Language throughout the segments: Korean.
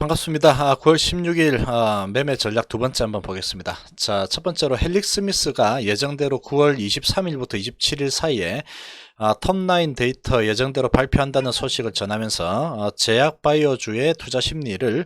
반갑습니다. 아, 9월 16일 아, 매매 전략 두 번째 한번 보겠습니다. 자, 첫 번째로 헬릭 스미스가 예정대로 9월 23일부터 27일 사이에 아, 톱라인 데이터 예정대로 발표한다는 소식을 전하면서 어, 제약 바이오주의 투자 심리를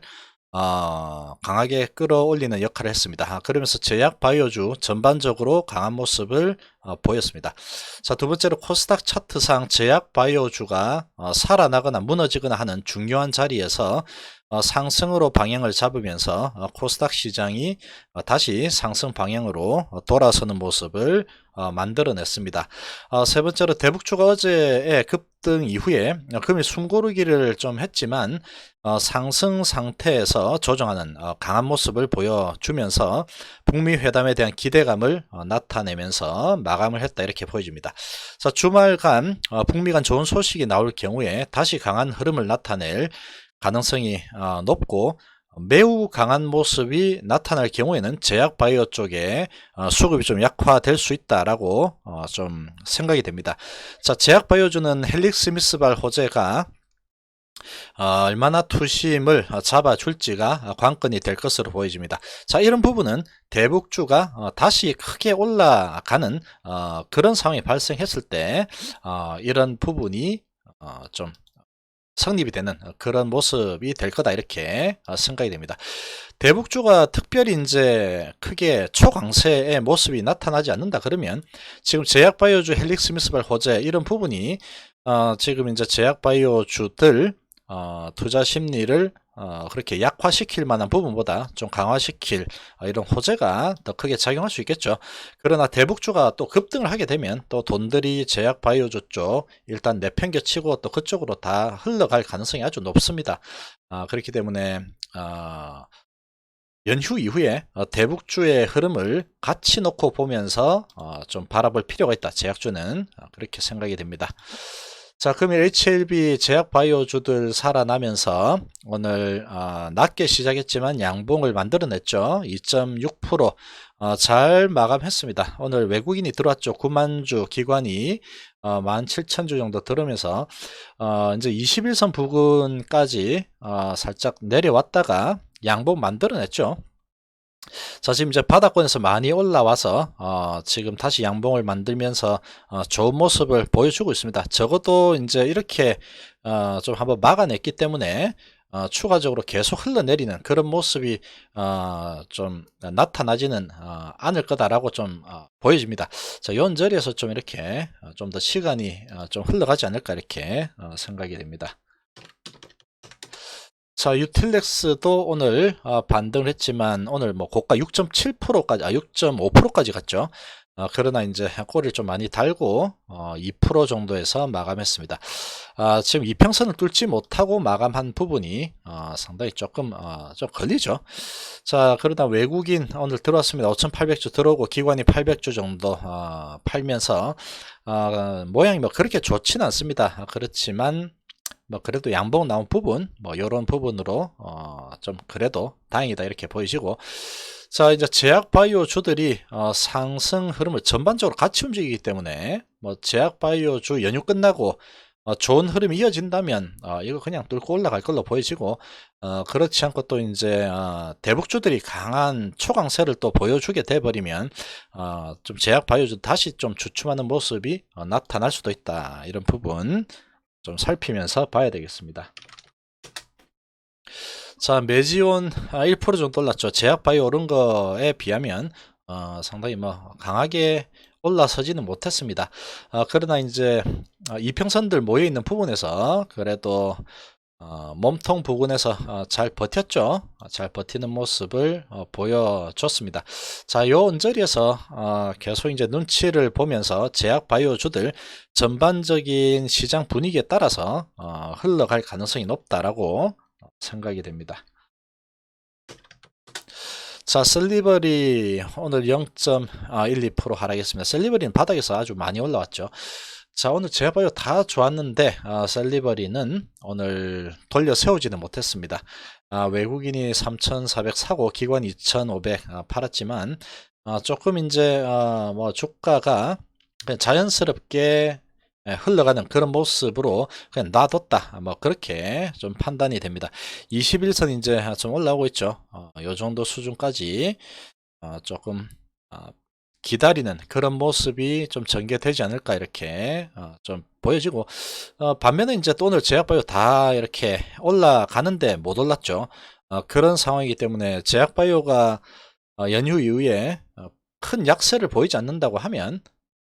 어, 강하게 끌어올리는 역할을 했습니다. 아, 그러면서 제약 바이오주 전반적으로 강한 모습을 어, 보였습니다. 자, 두 번째로 코스닥 차트상 제약 바이오주가 어, 살아나거나 무너지거나 하는 중요한 자리에서 어, 상승으로 방향을 잡으면서 어, 코스닥 시장이 어, 다시 상승 방향으로 어, 돌아서는 모습을 어, 만들어냈습니다. 어, 세 번째로 대북주가 어제의 급등 이후에 어, 금일 숨고르기를 좀 했지만 어, 상승 상태에서 조정하는 어, 강한 모습을 보여주면서 북미 회담에 대한 기대감을 어, 나타내면서 마감을 했다 이렇게 보여집니다. 자, 주말간 어, 북미 간 좋은 소식이 나올 경우에 다시 강한 흐름을 나타낼 가능성이 어, 높고 매우 강한 모습이 나타날 경우에는 제약 바이오 쪽에 어, 수급이 좀 약화될 수 있다라고 어, 좀 생각이 됩니다. 자, 제약 바이오주는 헬릭 스미스발 호재가 어, 얼마나 투심을 어, 잡아줄지가 어, 관건이 될 것으로 보여집니다. 자, 이런 부분은 대북주가 어, 다시 크게 올라가는 어, 그런 상황이 발생했을 때 어, 이런 부분이 어, 좀 성립이 되는 그런 모습이 될 거다 이렇게 어, 생각이 됩니다. 대북주가 특별히 이제 크게 초강세의 모습이 나타나지 않는다 그러면 지금 제약바이오주 헬릭스미스발 호재 이런 부분이 어, 지금 이제 제약바이오주들 어, 투자 심리를 어, 그렇게 약화시킬 만한 부분보다 좀 강화시킬 어, 이런 호재가 더 크게 작용할 수 있겠죠. 그러나 대북주가 또 급등을 하게 되면 또 돈들이 제약 바이오주 쪽 일단 내팽겨치고 또 그쪽으로 다 흘러갈 가능성이 아주 높습니다. 아, 그렇기 때문에 어, 연휴 이후에 어, 대북주의 흐름을 같이 놓고 보면서 어, 좀 바라볼 필요가 있다. 제약주는 어, 그렇게 생각이 됩니다. 자, 금일 HLB 제약 바이오주들 살아나면서 오늘 어, 낮게 시작했지만 양봉을 만들어냈죠. 2.6% 어, 잘 마감했습니다. 오늘 외국인이 들어왔죠. 9만 주 기관이 어, 17,000주 정도 들으면서 어, 이제 21선 부근까지 어, 살짝 내려왔다가 양봉 만들어냈죠. 자, 지금 이제 바닥권에서 많이 올라와서, 어, 지금 다시 양봉을 만들면서, 어, 좋은 모습을 보여주고 있습니다. 적어도 이제 이렇게, 어, 좀 한번 막아냈기 때문에, 어, 추가적으로 계속 흘러내리는 그런 모습이, 어, 좀 나타나지는, 어, 않을 거다라고 좀, 어, 보여집니다. 자, 요 자리에서 좀 이렇게, 어, 좀더 시간이, 어, 좀 흘러가지 않을까, 이렇게, 어, 생각이 됩니다. 자, 유틸렉스도 오늘 어, 반등을 했지만 오늘 뭐 고가 6.7%까지, 아 6.5%까지 갔죠. 어, 그러나 이제 꼬리를 좀 많이 달고 어, 2% 정도에서 마감했습니다. 아, 지금 이평선을 뚫지 못하고 마감한 부분이 어, 상당히 조금 어, 좀 걸리죠. 자, 그러다 외국인 오늘 들어왔습니다. 5,800주 들어오고 기관이 800주 정도 어, 팔면서 어, 모양이 뭐 그렇게 좋지는 않습니다. 아, 그렇지만 뭐 그래도 양봉 나온 부분 뭐 이런 부분으로 어 좀 그래도 다행이다 이렇게 보이시고. 자 이제 제약 바이오주들이 어 상승 흐름을 전반적으로 같이 움직이기 때문에 뭐 제약 바이오주 연휴 끝나고 어 좋은 흐름이 이어진다면 어 이거 그냥 뚫고 올라갈 걸로 보여지고 어 그렇지 않고 또 이제 어 대북주들이 강한 초강세를 또 보여주게 돼 버리면 어 좀 제약 바이오주 다시 좀 주춤하는 모습이 어 나타날 수도 있다. 이런 부분 좀 살피면서 봐야 되겠습니다. 자, 매지온 1% 정도 올랐죠. 제약바이오 오른 거에 비하면 어, 상당히 뭐 강하게 올라서지는 못했습니다. 어, 그러나 이제 어, 이평선들 모여 있는 부분에서 그래도 어, 몸통 부근에서 어, 잘 버텼죠. 어, 잘 버티는 모습을 어, 보여줬습니다. 자, 요 언저리에서 어, 계속 이제 눈치를 보면서 제약 바이오주들 전반적인 시장 분위기에 따라서 어, 흘러갈 가능성이 높다라고 생각이 됩니다. 자, 셀리버리 오늘 0.12% 하락했습니다. 셀리버리는 바닥에서 아주 많이 올라왔죠. 자, 오늘 제바이오 다 좋았는데, 아, 셀리버리는 오늘 돌려 세우지는 못했습니다. 아, 외국인이 3,400 사고 기관 2,500 아, 팔았지만, 아, 조금 이제, 아, 뭐, 주가가 자연스럽게 예, 흘러가는 그런 모습으로 그냥 놔뒀다. 뭐 그렇게 좀 판단이 됩니다. 21선 이제 좀 올라오고 있죠. 어, 요 정도 수준까지 어, 조금 어, 기다리는 그런 모습이 좀 전개되지 않을까 이렇게 어, 좀 보여지고 어, 반면에 이제 또 오늘 제약바이오 다 이렇게 올라가는데 못 올랐죠. 어, 그런 상황이기 때문에 제약바이오가 어, 연휴 이후에 어, 큰 약세를 보이지 않는다고 하면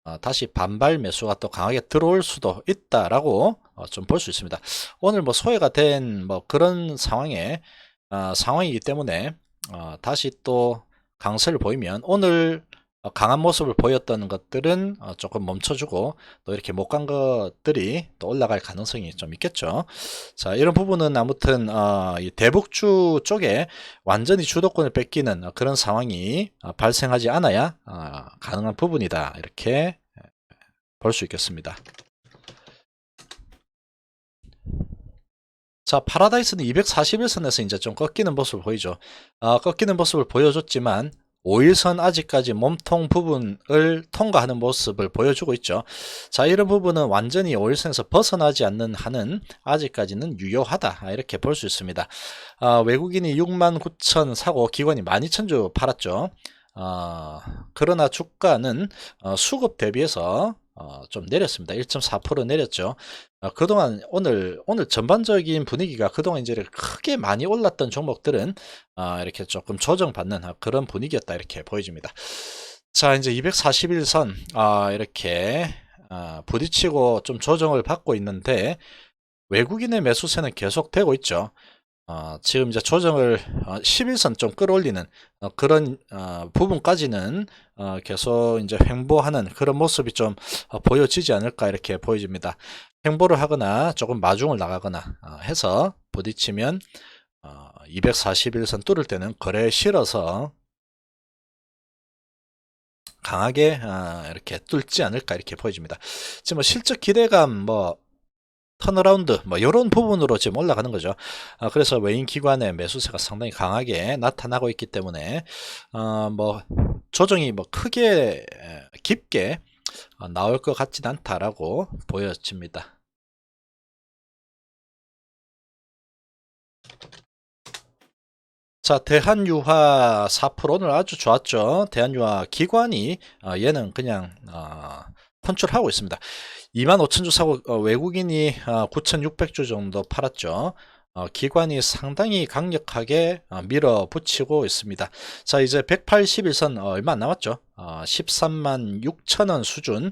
어, 다시 반발 매수가 또 강하게 들어올 수도 있다라고 어, 좀 볼 수 있습니다. 오늘 뭐 소외가 된 뭐 그런 상황에 어, 상황이기 때문에 어, 다시 또 강세를 보이면 오늘 어, 강한 모습을 보였던 것들은 어, 조금 멈춰주고 또 이렇게 못 간 것들이 또 올라갈 가능성이 좀 있겠죠. 자 이런 부분은 아무튼 어, 이 대북주 쪽에 완전히 주도권을 뺏기는 어, 그런 상황이 어, 발생하지 않아야 어, 가능한 부분이다 이렇게 볼 수 있겠습니다. 자, 파라다이스는 241선에서 이제 좀 꺾이는 모습을 보이죠. 아, 꺾이는 모습을 보여줬지만 5일선 아직까지 몸통 부분을 통과하는 모습을 보여주고 있죠. 자, 이런 부분은 완전히 5일선에서 벗어나지 않는 한은 아직까지는 유효하다. 아, 이렇게 볼 수 있습니다. 아, 외국인이 6만 9천 사고 기관이 12,000주 팔았죠. 어, 그러나 주가는 어, 수급 대비해서 어, 좀 내렸습니다. 1.4% 내렸죠. 어, 그동안 오늘 오늘 전반적인 분위기가 그동안 이제 크게 많이 올랐던 종목들은 어, 이렇게 조금 조정받는 어, 그런 분위기였다 이렇게 보여집니다. 자 이제 241선 어, 이렇게 어, 부딪히고 좀 조정을 받고 있는데 외국인의 매수세는 계속 되고 있죠. 어, 지금 이제 조정을 어, 11선 좀 끌어올리는 어, 그런 어, 부분까지는 어, 계속 이제 횡보하는 그런 모습이 좀 어, 보여지지 않을까 이렇게 보여집니다. 횡보를 하거나 조금 마중을 나가거나 어, 해서 부딪히면 어, 241선 뚫을 때는 거래에 실어서 강하게 어, 이렇게 뚫지 않을까 이렇게 보여집니다. 지금 뭐 실적 기대감 뭐 턴어라운드 뭐 이런 부분으로 지금 올라가는 거죠. 어, 그래서 외인 기관의 매수세가 상당히 강하게 나타나고 있기 때문에 어, 뭐 조정이 뭐 크게 에, 깊게 어, 나올 것 같진 않다라고 보여집니다. 자, 대한유화 4% 오늘 아주 좋았죠. 대한유화 기관이 어, 얘는 그냥 어, 컨트롤하고 있습니다. 25,000주 사고 어, 외국인이 9,600주 정도 팔았죠. 어, 기관이 상당히 강력하게 어, 밀어붙이고 있습니다. 자 이제 181선 얼마 안 남았죠. 13만 6천원 수준에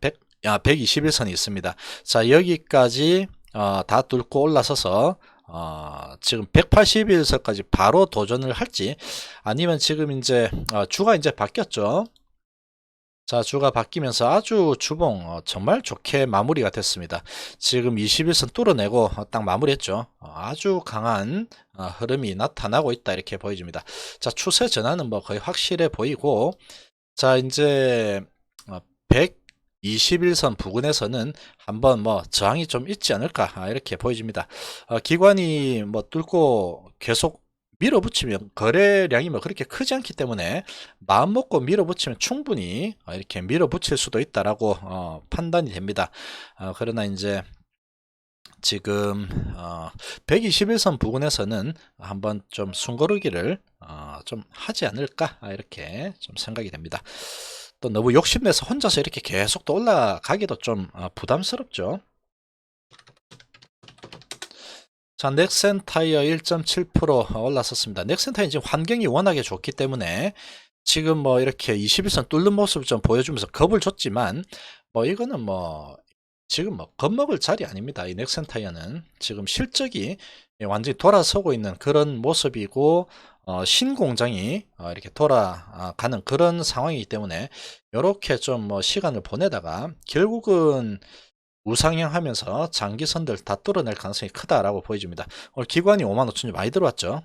100, 121선이 있습니다. 자 여기까지 다 뚫고 올라서서 어, 지금 181선까지 바로 도전을 할지 아니면 지금 이제 어, 주가 이제 바뀌었죠. 자, 주가 바뀌면서 아주 주봉 어, 정말 좋게 마무리가 됐습니다. 지금 21선 뚫어내고 어, 딱 마무리했죠. 어, 아주 강한 어, 흐름이 나타나고 있다 이렇게 보여집니다. 자, 추세 전환은 뭐 거의 확실해 보이고 자, 이제 어, 121선 부근에서는 한번 뭐 저항이 좀 있지 않을까 아, 이렇게 보여집니다. 어, 기관이 뭐 뚫고 계속 밀어붙이면 거래량이 뭐 그렇게 크지 않기 때문에 마음 먹고 밀어붙이면 충분히 어, 이렇게 밀어붙일 수도 있다라고 어, 판단이 됩니다. 어, 그러나 이제 지금 어, 121선 부근에서는 한번 좀 숨고르기를 어, 좀 하지 않을까 아, 이렇게 좀 생각이 됩니다. 또 너무 욕심내서 혼자서 이렇게 계속 또 올라가기도 좀 어, 부담스럽죠. 자, 넥센 타이어 1.7% 올랐었습니다. 넥센 타이어 지금 환경이 워낙에 좋기 때문에 지금 뭐 이렇게 21선 뚫는 모습을 좀 보여주면서 겁을 줬지만 뭐 이거는 뭐 지금 뭐 겁먹을 자리 아닙니다. 이 넥센 타이어는 지금 실적이 완전히 돌아서고 있는 그런 모습이고 어, 신공장이 어, 이렇게 돌아가는 그런 상황이기 때문에 이렇게 좀 뭐 시간을 보내다가 결국은 우상향 하면서 장기선들 다 뚫어낼 가능성이 크다라고 보여집니다. 오늘 기관이 5만 5천 주 많이 들어왔죠.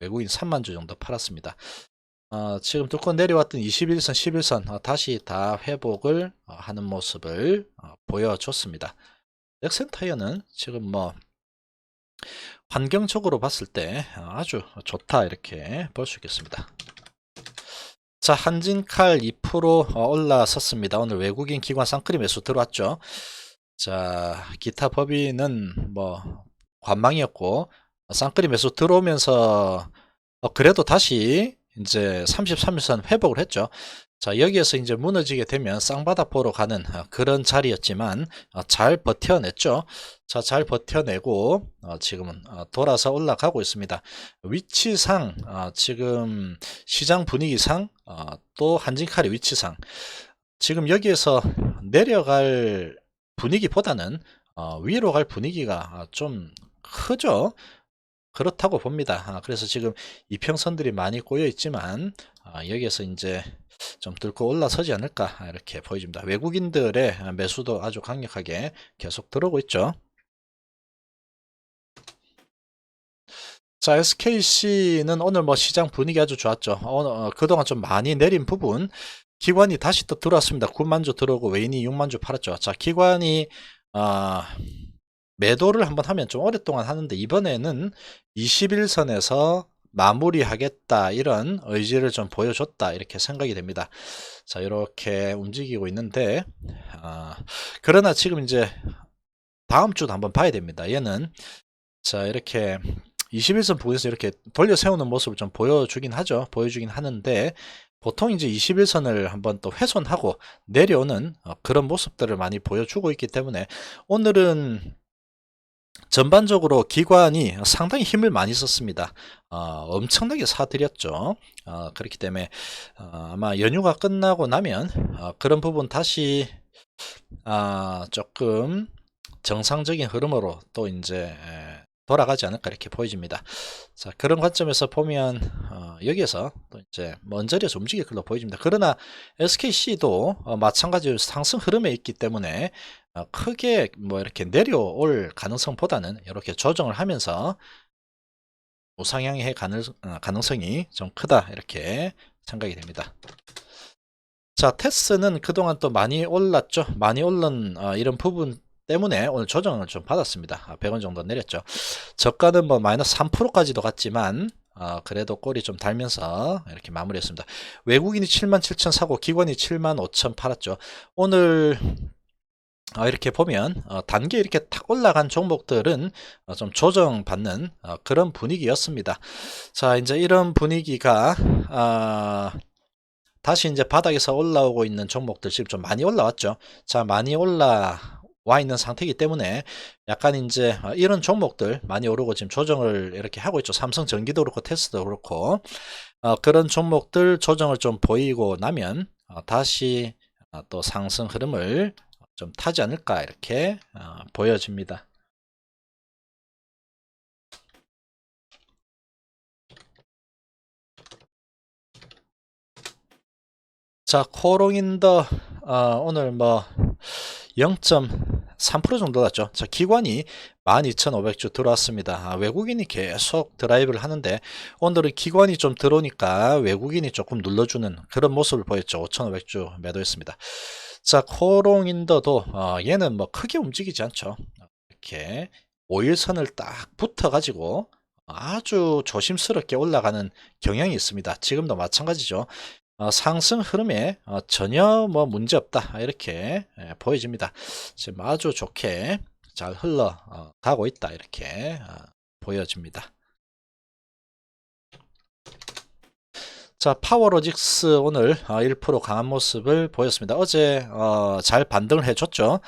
외국인 3만 주 정도 팔았습니다. 어, 지금 뚫고 내려왔던 21선, 11선 어, 다시 다 회복을 어, 하는 모습을 어, 보여줬습니다. 넥센타이어는 지금 뭐 환경적으로 봤을 때 아주 좋다 이렇게 볼 수 있겠습니다. 자, 한진칼 2% 어, 올라섰습니다. 오늘 외국인 기관 쌍끌이 매수 들어왔죠. 자, 기타 법인은 뭐 관망이었고 쌍끌이 매수 들어오면서 어, 그래도 다시 이제 33일선 회복을 했죠. 자, 여기에서 이제 무너지게 되면 쌍바닥 보러 가는 어, 그런 자리였지만 어, 잘 버텨냈죠. 자, 잘 버텨내고 어, 지금은 어, 돌아서 올라가고 있습니다. 위치상 어, 지금 시장 분위기상 어, 또 한진칼의 위치상 지금 여기에서 내려갈 분위기보다는 어, 위로 갈 분위기가 아, 좀 크죠. 그렇다고 봅니다. 아, 그래서 지금 이평선들이 많이 꼬여 있지만 아, 여기에서 이제 좀 뚫고 올라서지 않을까 아, 이렇게 보여집니다. 외국인들의 매수도 아주 강력하게 계속 들어오고 있죠. 자, SKC는 오늘 뭐 시장 분위기 아주 좋았죠. 어, 어, 그동안 좀 많이 내린 부분 기관이 다시 또 들어왔습니다. 9만주 들어오고 외인이 6만주 팔았죠. 자, 기관이 아, 매도를 한번 하면 좀 오랫동안 하는데 이번에는 21선에서 마무리하겠다 이런 의지를 좀 보여줬다 이렇게 생각이 됩니다. 자 이렇게 움직이고 있는데 아, 그러나 지금 이제 다음 주도 한번 봐야 됩니다. 얘는 자 이렇게 21선 부분에서 이렇게 돌려 세우는 모습을 좀 보여주긴 하죠. 보여주긴 하는데 보통 이제 21선을 한번 또 훼손하고 내려오는 어, 그런 모습들을 많이 보여주고 있기 때문에 오늘은 전반적으로 기관이 상당히 힘을 많이 썼습니다. 어, 엄청나게 사들였죠. 어, 그렇기 때문에 어, 아마 연휴가 끝나고 나면 어, 그런 부분 다시 아, 조금 정상적인 흐름으로 또 이제 에, 돌아가지 않을까 이렇게 보여집니다. 자 그런 관점에서 보면 어, 여기에서 또 이제 먼 자리에서 움직일 걸로 보여집니다. 그러나 SKC도 어, 마찬가지로 상승 흐름에 있기 때문에 어, 크게 뭐 이렇게 내려올 가능성보다는 이렇게 조정을 하면서 우상향의 가능, 어, 가능성이 좀 크다 이렇게 생각이 됩니다. 자 테스는 그동안 또 많이 올랐죠. 많이 오른 어, 이런 부분 때문에 오늘 조정을 좀 받았습니다. 100원 정도 내렸죠. 저가는 뭐 마이너스 3%까지도 갔지만 어, 그래도 꼬리 좀 달면서 이렇게 마무리했습니다. 외국인이 7만 7천 사고 기관이 7만 5천 팔았죠. 오늘 어, 이렇게 보면 어, 단계 이렇게 탁 올라간 종목들은 어, 좀 조정받는 어, 그런 분위기였습니다. 자 이제 이런 분위기가 아, 다시 이제 바닥에서 올라오고 있는 종목들 지금 좀 많이 올라왔죠. 자 많이 올라 와 있는 상태이기 때문에 약간 이제 어, 이런 종목들 많이 오르고 지금 조정을 이렇게 하고 있죠. 삼성 전기도 그렇고 테스도 그렇고 어, 그런 종목들 조정을 좀 보이고 나면 어, 다시 어, 또 상승 흐름을 좀 타지 않을까 이렇게 어, 보여집니다. 자, 코롱인더 어, 오늘 뭐 0.3% 정도 났죠. 자, 기관이 12,500주 들어왔습니다. 아, 외국인이 계속 드라이브를 하는데 오늘은 기관이 좀 들어오니까 외국인이 조금 눌러주는 그런 모습을 보였죠. 5,500주 매도했습니다. 자, 코롱인더도 어, 얘는 뭐 크게 움직이지 않죠. 이렇게 5일선을 딱 붙어 가지고 아주 조심스럽게 올라가는 경향이 있습니다. 지금도 마찬가지죠. 어, 상승 흐름에 어, 전혀 뭐 문제 없다 이렇게 예, 보여집니다. 지금 아주 좋게 잘 흘러가고 있다 이렇게 어, 보여집니다. 자, 파워로직스 오늘 1% 강한 모습을 보였습니다. 어제 어, 잘 반등을 해줬죠.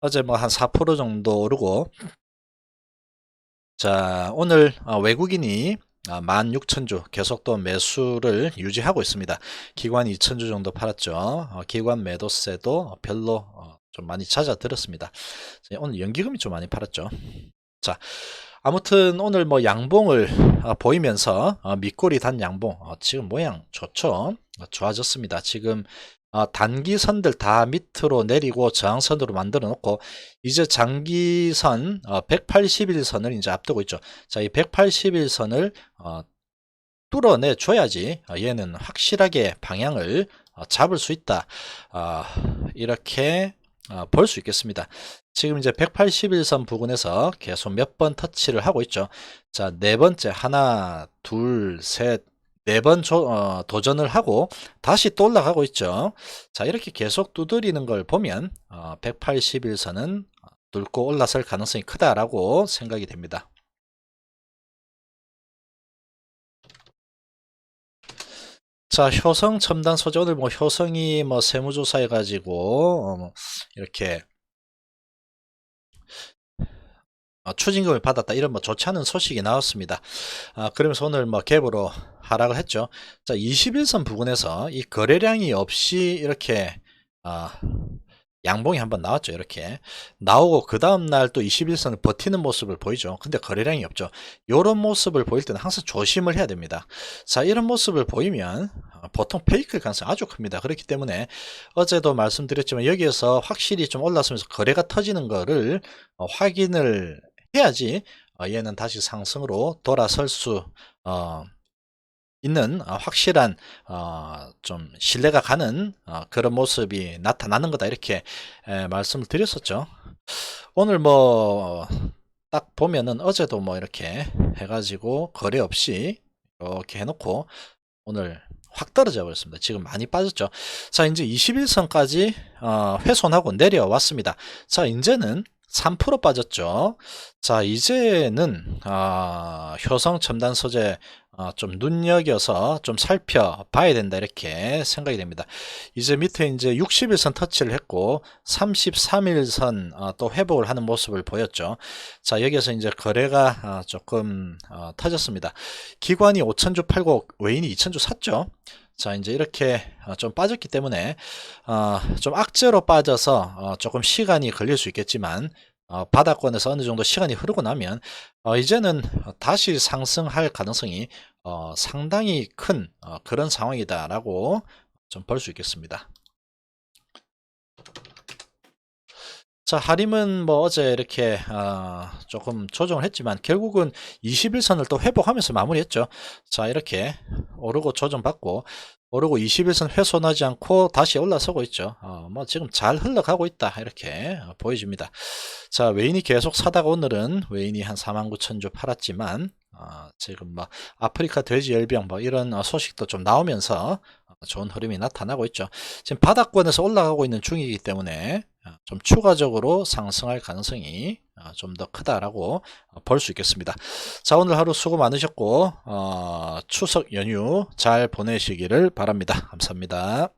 어제 뭐 한 4% 정도 오르고 자 오늘 어, 외국인이 16,000주 계속 또 매수를 유지하고 있습니다. 기관이 2,000주 정도 팔았죠. 어, 기관 매도세도 별로 어, 좀 많이 잦아들었습니다. 오늘 연기금이 좀 많이 팔았죠. 자, 아무튼 오늘 뭐 양봉을 어, 보이면서 어, 밑꼬리 단 양봉 어, 지금 모양 좋죠. 어, 좋아졌습니다. 지금 어, 단기선들 다 밑으로 내리고 저항선으로 만들어 놓고 이제 장기선 180일선을 이제 앞두고 있죠. 자, 이 180일선을 뚫어내 줘야지 얘는 확실하게 방향을 잡을 수 있다. 이렇게 볼 수 있겠습니다. 지금 이제 181선 부근에서 계속 몇 번 터치를 하고 있죠. 자, 네 번째 하나, 둘, 셋, 네번 도전을 하고 다시 또 올라가고 있죠. 자, 이렇게 계속 두드리는 걸 보면 어, 181선은 뚫고 올라설 가능성이 크다라고 생각이 됩니다. 자, 효성 첨단 소재 오늘 뭐 효성이 뭐 세무조사 해가지고 어, 뭐 이렇게 어, 추징금을 받았다 이런 뭐 좋지 않은 소식이 나왔습니다. 아, 그러면서 오늘 뭐 갭으로 하락을 했죠. 자, 21선 부근에서 이 거래량이 없이 이렇게 아, 양봉이 한번 나왔죠. 이렇게 나오고 그 다음날 또 21선을 버티는 모습을 보이죠. 근데 거래량이 없죠. 이런 모습을 보일 때는 항상 조심을 해야 됩니다. 자 이런 모습을 보이면 어, 보통 페이크일 가능성이 아주 큽니다. 그렇기 때문에 어제도 말씀드렸지만 여기에서 확실히 좀 올랐으면서 거래가 터지는 거를 어, 확인을 해야지 어, 얘는 다시 상승으로 돌아설 수 어, 있는 어, 확실한 어, 좀 신뢰가 가는 어, 그런 모습이 나타나는 거다 이렇게 에, 말씀을 드렸었죠. 오늘 뭐 딱 보면은 어제도 뭐 이렇게 해가지고 거래 없이 이렇게 해놓고 오늘 확 떨어져 버렸습니다. 지금 많이 빠졌죠. 자 이제 21선까지 어, 훼손하고 내려왔습니다. 자 이제는 3% 빠졌죠. 자 이제는 어, 효성 첨단 소재 어, 좀 눈여겨서 좀 살펴봐야 된다 이렇게 생각이 됩니다. 이제 밑에 이제 60일선 터치를 했고 33일선 어, 또 회복을 하는 모습을 보였죠. 자 여기에서 이제 거래가 어, 조금 어, 터졌습니다. 기관이 5천주 팔고 외인이 2천주 샀죠. 자 이제 이렇게 어, 좀 빠졌기 때문에 어, 좀 악재로 빠져서 어, 조금 시간이 걸릴 수 있겠지만 어, 바닥권에서 어느 정도 시간이 흐르고 나면 어, 이제는 다시 상승할 가능성이 어, 상당히 큰 어, 그런 상황이다라고 좀 볼 수 있겠습니다. 자, 하림은 뭐 어제 이렇게 어, 조금 조정을 했지만 결국은 21선을 또 회복하면서 마무리했죠. 자, 이렇게 오르고 조정받고 오르고 21선 훼손하지 않고 다시 올라서고 있죠. 어, 뭐 지금 잘 흘러가고 있다 이렇게 어, 보여집니다. 자 외인이 계속 사다가 오늘은 외인이 한 49,000주 팔았지만 어, 지금 뭐 아프리카 돼지 열병 뭐 이런 어, 소식도 좀 나오면서 어, 좋은 흐름이 나타나고 있죠. 지금 바닥권에서 올라가고 있는 중이기 때문에 어, 좀 추가적으로 상승할 가능성이 어, 좀더 크다라고 어, 볼수 있겠습니다. 자 오늘 하루 수고 많으셨고 어, 추석 연휴 잘 보내시기를 바랍니다. 감사합니다.